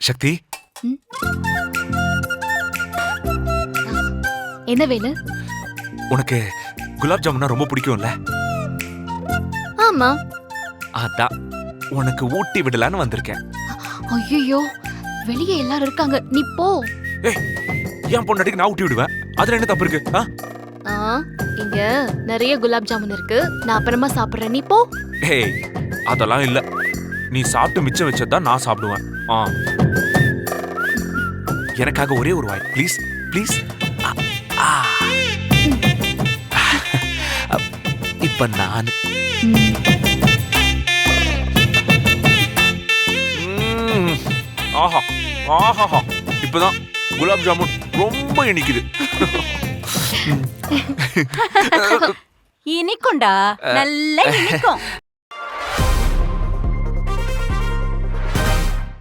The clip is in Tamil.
சக்தி? என்ன வேலு? உனக்கு குலாப் ஜாமுன்னா ரொம்ப பிடிக்கும்ல? ஆமா. அதான் உனக்கு ஊட்டி விடலான்னு வந்திருக்கேன். ஐயோ வெளியே எல்லாரும் இருக்காங்க. நீ போ. ஏய் என் பொண்டாட்டிக்கு நான் ஊட்டி விடுவேன். அதுல என்ன தப்பு இருக்கு? ஆ? ஆ, இங்க நிறைய குலாப் ஜாமுன் இருக்கு. நான் அப்புறமா சாப்பிடுறேன். நீ போ. ஏய் அதெல்லாம் இல்ல. நீ சாப்பிட்டு மிச்சம் வச்சதான் நான் சாப்பிடுவேன். ஆ. எனக்காக ஒரே ஒரு வாய். ப்ளீஸ் ப்ளீஸ் இப்ப நான் ஆஹா ஆஹாஹா. இப்பதான் குலாப் ஜாமுன் ரொம்ப இனிக்குது. இனிக்கும்டா. நல்லா இனிக்கும்.